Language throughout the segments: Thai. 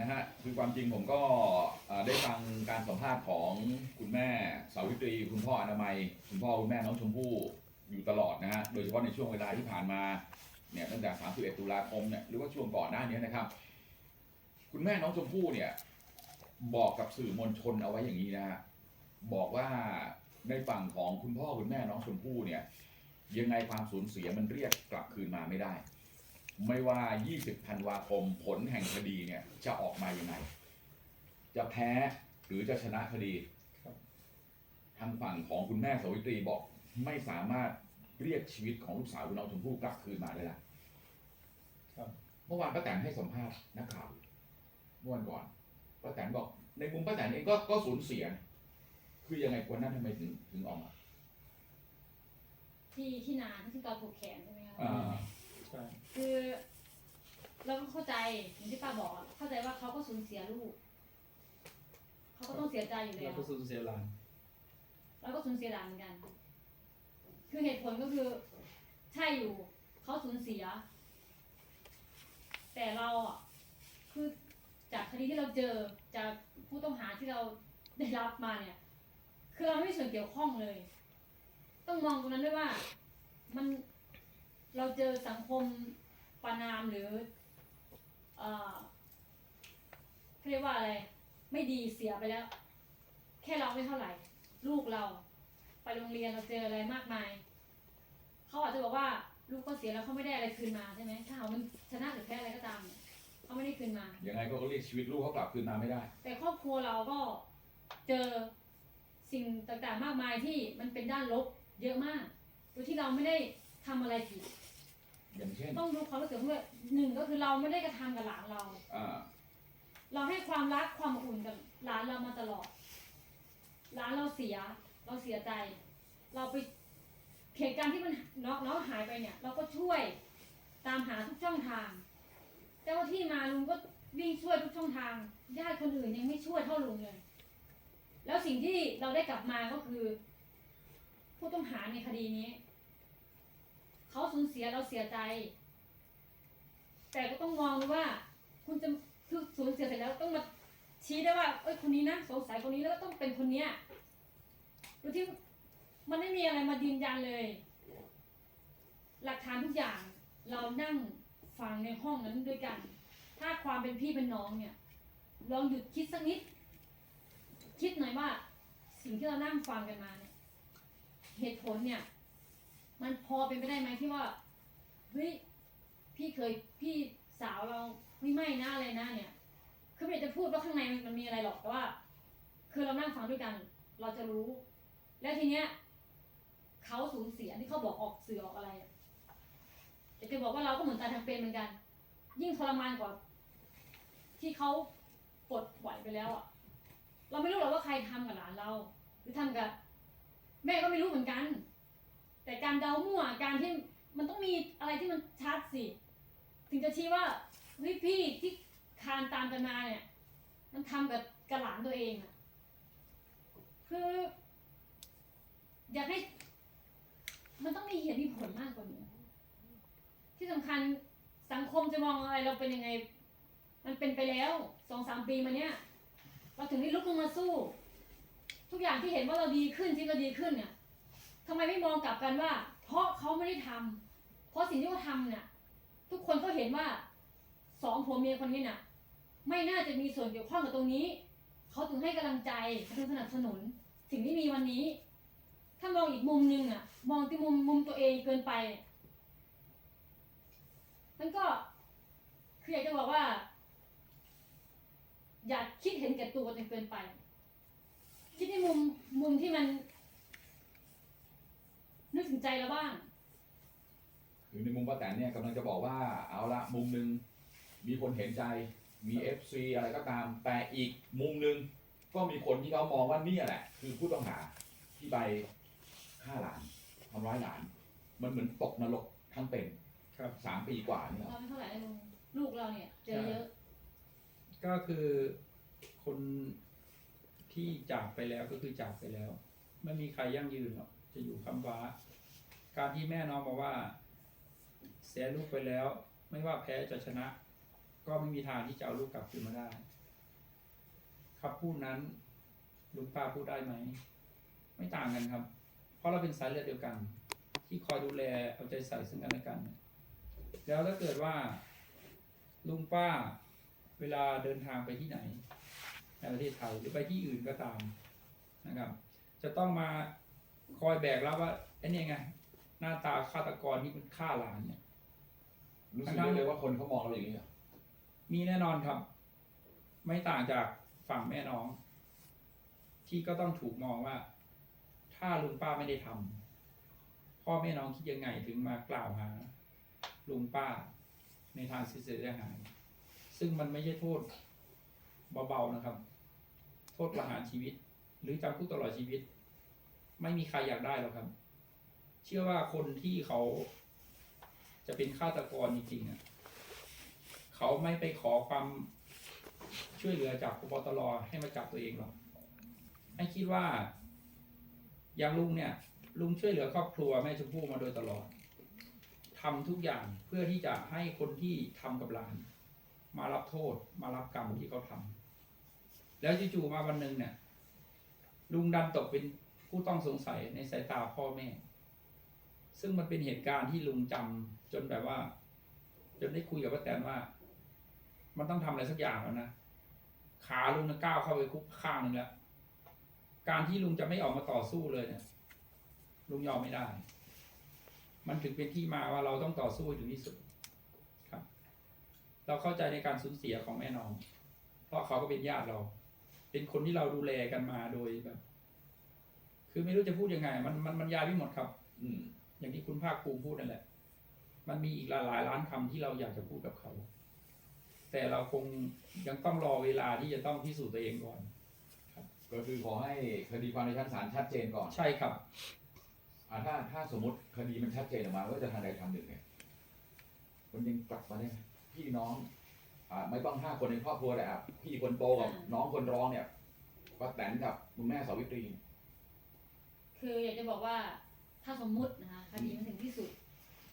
นะฮะคือความจริงผมก็ได้ฟังการสัมภาษณ์ของคุณแม่สาวิตรี คุณพ่ออนามัย คุณพ่อคุณแม่น้องชมพู่อยู่ตลอดนะฮะโดยเฉพาะในช่วงเวลาที่ผ่านมาเนี่ยตั้งแต่ 31 ตุลาคมเนี่ยหรือว่าช่วงก่อนหน้านี้นะครับ คุณแม่น้องชมพู่เนี่ยบอกกับสื่อมวลชนเอาไว้อย่างนี้นะฮะบอกว่าในฝั่งของคุณพ่อคุณแม่น้องชมพู่เนี่ยยังไงความสูญเสียมันเรียกกลับคืนมาไม่ได้ ไม่ว่า 20 ธันวาคมผลแห่งคดีเนี่ย จะออกมายังไง จะแพ้หรือจะชนะคดีครับทางฝั่งของคุณแม่สาวิตรีบอก ไม่สามารถเรียกชีวิตของลูกสาวคุณน้องชมพู่กลับคืนมาได้ละครับเมื่อวานป้าแตนให้สัมภาษณ์นักข่าวเมื่อวันก่อนป้าแตนบอก ในมุมป้าแตนเองก็ก็สูญเสีย คือยังไงคนนั้นทำไมถึงถึงออกมาที่ที่นานที่ตอนผูกแขนใช่ไหมคะอ่าใช่คือเราก็เข้าใจอย่างที่ป้าบอกอะเข้าใจว่าเขาก็สูญเสียลูกเขาก็ต้องเสียใจอยู่แล้เราวก็สูญเสียหลานเราก็สูญเสียหลานเหมือนกัน คือเหตุผลก็คือ ใช่อยู่เขาสูญเสีย แต่เราอะคือจากคดีที่เราเจอจากผู้ต้องหาที่เราได้รับมาเนี่ย คือเราไม่มีส่วนเกี่ยวข้องเลย ต้องมองตรงนั้นด้วยว่า มัน เราเจอสังคมประนามหรือเอ่อเขาเรียกว่าอะไร ไม่ดีเสียไปแล้ว แค่เราไม่เท่าไหร่ ลูกเรา ไปโรงเรียนเราเจออะไรมากมาย เขาอาจจะบอกว่า ลูกก็เสียแล้วเขาไม่ได้อะไรคืนมาใช่ไหมถ้าเขามันชนะหรือแพ้อะไรก็ตามเนี่ยเขาไม่ได้คืนมา ยังไงก็เรียกชีวิตลูกเขากลับคืนมาไม่ได้ แต่ครอบครัวเราก็เจอสิ่งต่างๆมากมายที่มันเป็นด้านลบเยอะมาก โดยที่เราไม่ได้ทำอะไรผิด อย่างเช่นต้องดูความรู้สึกด้วยหนึ่งก็คือเราไม่ได้กระทำกับหลานเรา อ่าเราให้ความรักความอบอุ่นกับหลานเรามาตลอดหลานเราเสีย เราเสียใจ เราไปเหตุการณ์ที่มันน้องน้องหายไปเนี่ย เราก็ช่วยตามหาทุกช่องทาง เจ้าหน้าที่มาลุงก็วิ่งช่วยทุกช่องทาง ญาติคนอื่นยังไม่ช่วยเท่าลุงเลย แล้วสิ่งที่เราได้กลับมาก็คือ ผู้ต้องหาในคดีนี้ เขาสูญเสียเราเสียใจ แต่ก็ต้องมองดูว่า คุณจะคือสูญเสียเสร็จแล้วต้องมาชี้ได้ว่าเอ้ยคนนี้นะสงสัยคนนี้แล้วก็ต้องเป็นคนเนี้ยโดยที่มันไม่มีอะไรมายืนยันเลย หลักฐานทุกอย่างเรานั่งฟังในห้องนั้นด้วยกัน ถ้าความเป็นพี่เป็นน้องเนี่ย ลองหยุดคิดสักนิด คิดหน่อยว่าสิ่งที่เรานั่งฟังกันมาเนี่ย เหตุผลเนี่ย มันพอเป็นไปได้ไหมที่ว่าเฮ้ยพี่เคยพี่สาวเราไม่ไม่นะอะไรนะเนี่ยคือไม่จะพูดว่าข้างในมันมีอะไรหรอกแต่ว่า คือเรานั่งฟังด้วยกัน เราจะรู้ แล้วทีเนี้ยเขาสูญเสียที่เขาบอกออกเสือออกอะไรอะอยากจะบอกว่าเราก็เหมือนตายทางเป็นเหมือนกัน ยิ่งทรมานกว่าที่เขาปลดปล่อยไปแล้วอะ เราไม่รู้หรอกว่าใครทำกับหลานเรา หรือทำกับ แม่ก็ไม่รู้เหมือนกัน แต่การเดามั่วการที่มันต้องมีอะไรที่มันชัดสิ ถึงจะชี้ว่าเฮ้ยพี่ที่คานตามกันมาเนี่ย มันทำกับกระหลานตัวเองอะคือ อยากให้ มันต้องมีเหตุมีผลมากกว่านี้ ที่สำคัญสังคมจะมองอะไรเราเป็นยังไง มันเป็นไปแล้วสองสามปีมาเนี้ยเราถึงได้ลุกขึ้นมาสู้ ทุกอย่างที่เห็นว่าเราดีขึ้นที่เราดีขึ้นเนี่ย ทำไมไม่มองกลับกันว่า เพราะเขาไม่ได้ทำเพราะสิ่งที่เขาทำเนี่ยทุกคนก็เห็นว่าสองผัวเมียคนนี้น่ะ ไม่น่าจะมีส่วนเกี่ยวข้องกับตรงนี้เขาถึงให้กำลังใจถึงสนับสนุน สิ่งที่มีวันนี้ ถ้ามองอีกมุมหนึงอะ มองที่มุมมุมตัวเองเกินไปมันก็คืออยากจะบอกว่า อย่าคิดเห็นแก่ตัวจนเกินไป คิดในมุมมุมที่มัน นึกถึงใจเราบ้างคือในมุมป้าแตนเนี่ยกำลังจะบอกว่าเอาละมุมหนึ่งมีคนเห็นใจมีเอฟซีอะไรก็ตาม แต่อีกมุมหนึ่งก็มีคนที่เขามองว่าเนี่ยแหละ คือผู้ต้องหาที่ไปฆ่าหลานทำร้ายหลาน มันเหมือนตกนรกทั้งเป็นครับ สามปีกว่านี่เราไม่เท่าไหร่นะลุงลูกเราเนี่ย เจอเยอะ ก็คือคนที่จากไปแล้วก็คือจากไปแล้ว ไม่มีใครยั่งยืนหรอก จะอยู่คำฟ้า การที่แม่น้องบอกว่า เสียลูกไปแล้ว ไม่ว่าแพ้จะชนะ ก็ไม่มีทางที่จะเอาลูกกลับคืนมาได้คำพูดนั้นลุงป้าพูดได้ไหม ไม่ต่างกันครับ เพราะเราเป็นสายเลือดเดียวกัน ที่คอยดูแลเอาใจใส่ซึ่งกันและกัน แล้วถ้าเกิดว่า ลุงป้าเวลาเดินทางไปที่ไหนในประเทศไทยหรือไปที่อื่นก็ตามนะครับ จะต้องมา คอยแบกรับว่าไอ้นี่ไง หน้าตาฆาตกรที่มันฆ่าหลานเนี่ย รู้สึกได้เลยว่าคนเขามองเราอย่างนี้เหรอมีแน่นอนครับ ไม่ต่างจากฝั่งแม่น้อง ที่ก็ต้องถูกมองว่า ถ้าลุงป้าไม่ได้ทำพ่อแม่น้องคิดยังไงถึงมากล่าวหา ลุงป้าในทางเสียหาย ซึ่งมันไม่ใช่โทษเบาๆนะครับ โทษประหารชีวิต หรือจำคุกตลอดชีวิต ไม่มีใครอยากได้หรอกครับ เชื่อว่าคนที่เขาจะเป็นฆาตกรจริงๆอะเขาไม่ไปขอความช่วยเหลือจากพบตรให้มาจับตัวเองหรอกให้คิดว่า อย่างลุงเนี่ย ลุงช่วยเหลือครอบครัวแม่ชมพู่มาโดยตลอดทำทุกอย่างเพื่อที่จะให้คนที่ทำกับหลาน มารับโทษ มารับกรรมที่เขาทำแล้วจู่ๆมาวันหนึ่งเนี่ย ลุงดันตกเป็น ผู้ต้องสงสัยในสายตาพ่อแม่ ซึ่งมันเป็นเหตุการณ์ที่ลุงจำจนแบบว่า จนได้คุยกับป้าแตนว่า มันต้องทำอะไรสักอย่างแล้วนะขาลุงนะก้าวเข้าไปคุกข้างหนึ่งแล้วการที่ลุงจะไม่ออกมาต่อสู้เลยเนี่ยลุงยอมไม่ได้ มันถึงเป็นที่มาว่าเราต้องต่อสู้ถึงที่สุดครับ เราเข้าใจในการสูญเสียของแม่น้อง เพราะเขาก็เป็นญาติเรา เป็นคนที่เราดูแลกันมาโดยแบบ คือไม่รู้จะพูดยังไง มันมันมันยายไม่หมดครับ อืม อย่างที่คุณภาคภูมิพูดนั่นแหละ มันมีอีกหลายหลายล้านคำที่เราอยากจะพูดกับเขา แต่เราคงยังต้องรอเวลาที่จะต้องพิสูจน์ตัวเองก่อน ก็คือขอให้คดีความในชั้นศาลชัดเจนก่อนใช่ครับ อ่าถ้าถ้าสมมติคดีมันชัดเจนออกมาว่าจะทางใดทางหนึ่งเนี่ยมันยังกลับมาได้ไหมพี่น้อง อ่า ไม่ต้องห้าคนในครอบครัวแหละครับพี่คนโตกับอ่าน้องคนร้องเนี่ยป้าแตนกับคุณแม่สาวิตรี คืออยากจะบอกว่าถ้าสมมุตินะคะคดีมันถึงที่สุด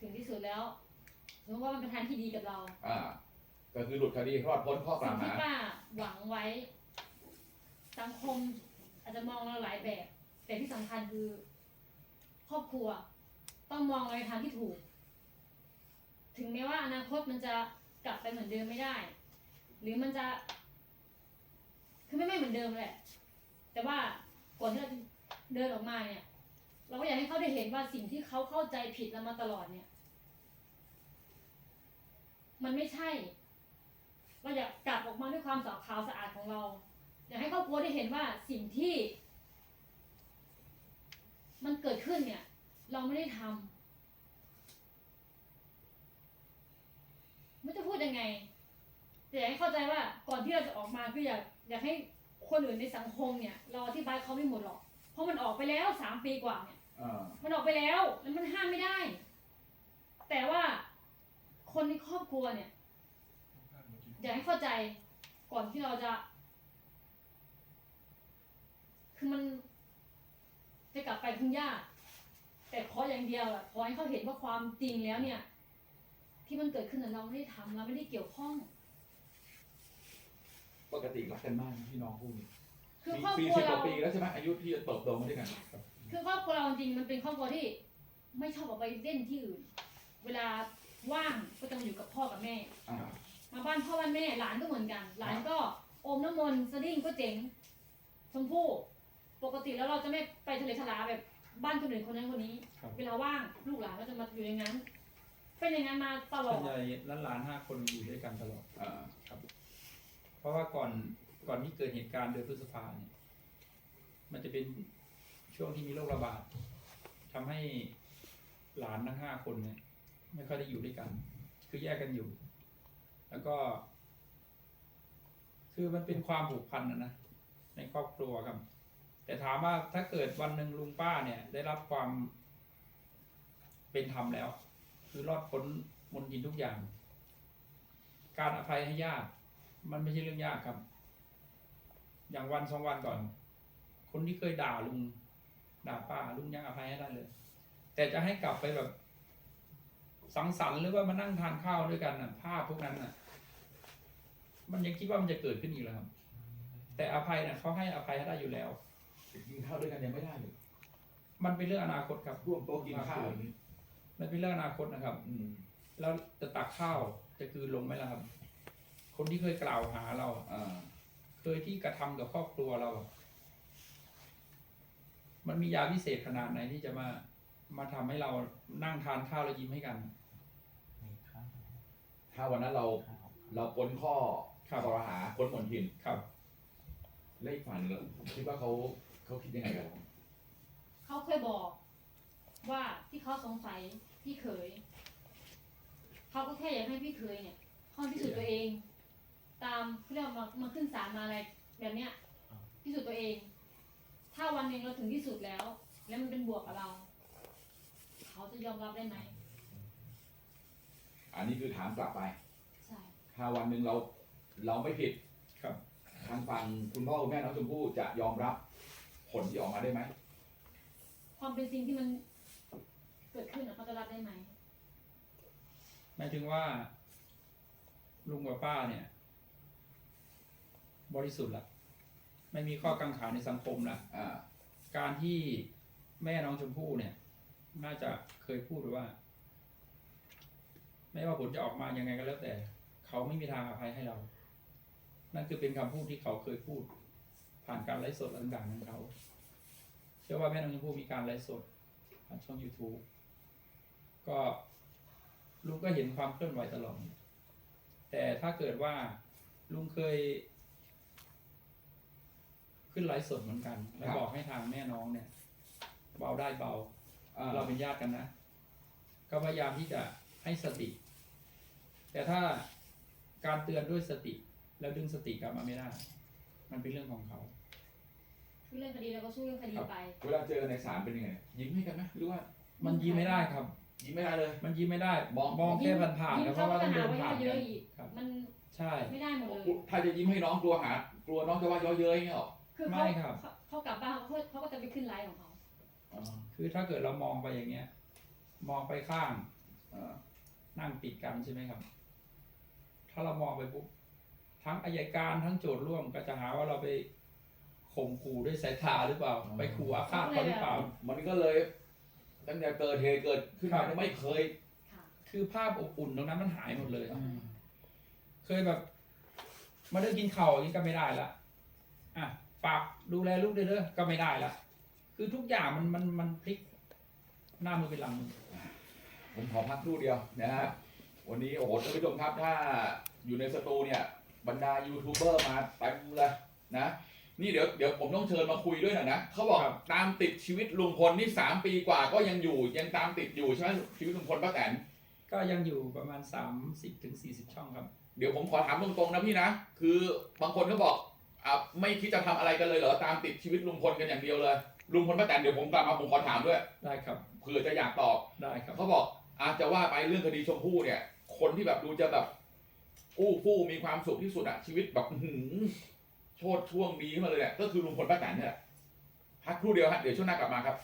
ถึงที่สุดแล้วสมมติว่ามันเป็นทางที่ดีกับเราอ่า ก็คือหลุดคดีรอดพ้นข้อกล่าสิ่วงหาที่ป้าหวังไว้ สังคมอาจจะมองเราหลายแบบ แต่ที่สำคัญคือ ครอบครัว ต้องมองเราในทางที่ถูก ถึงแม้ว่าอนาคตมันจะกลับไปเหมือนเดิมไม่ได้ หรือมันจะ คือไม่ไม่เหมือนเดิมแหละ แต่ว่าก่อนที่เราจะ เดินออกมาเนี่ย เราก็อยากให้เขาได้เห็นว่าสิ่งที่เขาเข้าใจผิดเรามาตลอดเนี่ย มันไม่ใช่ เราอยากกลับออกมาด้วยความสะขาวสะอาดของเรา อยากให้ครอบครัวได้เห็นว่าสิ่งที่ มันเกิดขึ้นเนี่ย เราไม่ได้ทำไม่จะพูดยังไงแต่อยากให้เข้าใจว่าก่อนที่เราจะออกมาคืออยากอยากให้คนอื่นในสังคมเนี่ย เราอธิบายเขาไม่หมดหรอก เพราะมันออกไปแล้วสามปีกว่าเนี่ย อ่ามันออกไปแล้วแล้วมันห้ามไม่ได้ แต่ว่าคนในครอบครัวเนี่ย อยากให้เข้าใจก่อนที่เราจะ คือมัน จะกลับไปคุณย่าแต่ขออย่างเดียวอะขอให้เขาเห็นว่าความจริงแล้วเนี่ย ที่มันเกิดขึ้นน่ะเราไม่ได้ทำเราไม่ได้เกี่ยวข้อง ปกติรักกันมากนะพี่น้องคู่นี้ คือครอบปีครัวสิบกเรา ว่าปีแล้วใช่ไหมอายุที่เติบโตมาด้วยกันคือครอบครัวเราจริงๆมันเป็นครอบครัวที่ไม่ชอบออกไปเล่นที่อื่น เวลาว่างก็จะมาอยู่กับพ่อกับแม่ อ่ามาบ้านพ่อบ้านแม่หลานก็เหมือนกัน หลานก็อมน้ำมนต์สดิ้งก็เจ๋งชมพู่ปกติแล้วเราจะไม่ไปทะเลทลาแบบบ้านคนอื่นคนนั้นคนนี้ ครับ เวลาว่างลูกหลานก็จะมาอยู่อย่างนั้น เป็นอย่างนั้นมาตลส่อวนดใหญ่หลานๆห้าคนอยู่ด้วยกันตลอด อ่า เพราะว่าก่อน ก่อนที่เกิดเหตุการณ์เดือนพฤษภาเนี่ย มันจะเป็นช่วงที่มีโรคระบาดทำให้หลานทั้งห้าคนเนี่ย ไม่ค่อยได้อยู่ด้วยกัน คือแยกกันอยู่ แล้วก็ คือมันเป็นความผูกพันนะนะในครอบครัวครับ แต่ถามว่าถ้าเกิดวันหนึ่งลุงป้าเนี่ย ได้รับความเป็นธรรมแล้ว คือรอดพ้นมนทินทุกอย่าง การอภัยให้ญาติมันไม่ใช่เรื่องยากครับ อย่างวันสองวันก่อน คนที่เคยด่าลุง ด่าป้าลุงยังอภัยให้ได้เลย แต่จะให้กลับไปแบบ สังสรรค์หรือว่ามานั่งทานข้าวด้วยกันน่ะภาพพวกนั้นน่ะ มันยังคิดว่ามันจะเกิดขึ้นอีกแล้วครับ แต่อภัยนะเขาให้อภัยได้อยู่แล้วกินข้าวด้วยกันยังไม่ได้เลยมันเป็นเรื่องอนาคตครับร่วมโต๊ะกินข้าวอย่างนี้มันเป็นเรื่องอนาคตนะครับ อืมแล้วจะตักข้าวจะกลืนลงไหมล่ะครับ คนที่เคยกล่าวหาเรา อ่า เคยที่กระทำกับครอบครัวเรา มันมียาพิเศษขนาดไหนที่จะมามาทำให้เรานั่งทานข้าวแล้วยิ้มให้กัน ถ้าวันนั้นเราเราพ้นข้อครับคอรหาพ้นมนทินครับ และอีกฝ่ายหนึงเราคิดว่าเขาเขาคิดยังไงกับเราเขาเคยบอกว่าที่เขาสงสัยพี่เขยเขาก็แค่อยากให้พี่เขยเนี่ยเขาพิสูจน์ตัวเอง ตามเขาเรียกว่ามามาขึ้นศาลมาอะไรแบบเนี้ยพิสูจน์ตัวเอง ถ้าวันหนึ่งเราถึงที่สุดแล้ว แล้วมันเป็นบวกกับเรา เขาจะยอมรับได้ไหมอันนี้คือถามกลับไป ใช่ ถ้าวันหนึ่งเราเราไม่ผิดครับทางฝั่งคุณพ่อคุณแม่น้องชมพู่จะยอมรับผลที่ออกมาได้ไหมความเป็นจริงที่มันเกิดขึ้นอะเขาจะรับได้ไหมหมายถึงว่า ลุงกับป้าเนี่ย บริสุทธิ์ละไม่มีข้อกังขาในสังคมละอ่าการที่แม่น้องชมพู่เนี่ย น่าจะเคยพูดไว้ว่า ไม่ว่าผลจะออกมายังไงก็แล้วแต่ เขาไม่มีทางอภัยให้เรา นั่นคือเป็นคำพูดที่เขาเคยพูด ผ่านการไลฟ์สดต่างๆของเขา เชื่อว่าแม่น้องชมพู่มีการไลฟ์สดผ่านช่อง YouTube ก็ลุงก็เห็นความเคลื่อนไหวตลอด แต่ถ้าเกิดว่าลุงเคย ขึ้นไลฟ์สดเหมือนกัน แล้วบอกให้ทางแม่น้องเนี่ย เบาได้เบาอ่าเราเป็นญาติกันนะ ก็พยายามที่จะให้สติ แต่ถ้าการเตือนด้วยสติ แล้วดึงสติกลับมาไม่ได้ มันเป็นเรื่องของเขาคือเรื่องคดีเราก็สู้เรื่องคดีไป เวลาเจอกันในศาลเป็นยังไง ยิ้มให้กันไหมหรือว่า มันยิ้มไม่ได้ครับ ยิ้มไม่ได้เลย มันยิ้มไม่ได้มองมองแค่ผ่านๆยิ้แล้วมเพราะว่าก็ต้องหาเดินว่าผ่านเยกัอะนอีกครับมันใช่ ไม่ได้หมดเลยถ้าจะยิ้มให้น้องกลัวหากลัวน้องจะว่าเย้อเย้ยเงี้ยหรอ คือไม่เขาครับ เขาเขากลับบ้านเขาเขาก็จะไปขึ้นไลฟ์ของเขาอ่าคือถ้าเกิดเรามองไปอย่างเงี้ย มองไปข้างอ่านั่งติดกันใช่ไหมครับ ถ้าเรามองไปปุ๊บทั้งอายการทั้งโจทย์ร่วมก็จะหาว่าเราไปข่มขู่ด้วยสายตาหรือเปล่าไปขู่อาฆาตเขาหรือเปล่า มันก็เลย ตั้งแต่เกิดเหตุเกิดขึ้นมาเนี่ยไม่เคยค่ะคือภาพอบอุ่นตรงนั้นมันหายหมดเลยเคยแบบ มาเลิกกินข้าวอย่างนี้ก็ไม่ได้ละอะ ฝากดูแลลูกด้วยเด้อก็ไม่ได้ละคือทุกอย่างมันมันมันพลิกหน้ามือเป็นหลังมือ ผมขอพักครู่เดียวนะฮะ วันนี้โอ้โหท่านผู้ชมครับถ้าอยู่ในสตูเนี่ย บรรดายูทูบเบอร์มาเต็มเลยนะ นี่เดี๋ยวเดี๋ยวผมต้องเชิญมาคุยด้วยหน่อยนะเขาบอกตามติดชีวิตลุงพลนี่สามปีกว่าก็ยังอยู่ยังตามติดอยู่ใช่ไหมชีวิตลุงพลป้าแตน ก็ยังอยู่ประมาณสามสิบถึงสี่สิบช่องครับ เดี๋ยวผมขอถามตรงๆนะพี่นะ คือบางคนก็บอก อะไม่คิดจะทำอะไรกันเลยเหรอตามติดชีวิตลุงพลกันอย่างเดียวเลยลุงพลป้าแตนเดี๋ยวผมกลับมาผมขอถามด้วยได้ครับเผื่อจะอยากตอบ ได้ครับ เขาบอกอาจจะว่าไปเรื่องคดีชมพู่เนี่ย คนที่แบบดูจะแบบอู้ฟู่มีความสุขที่สุดอะชีวิตแบบอื้อหือโชดช่วงดีขึ้นมาเลยเนี่ยก็คือลุงพลป้าแตนเนี่ยแหละพักครู่เดียวฮะเดี๋ยวช่วงหน้ากลับมาครับ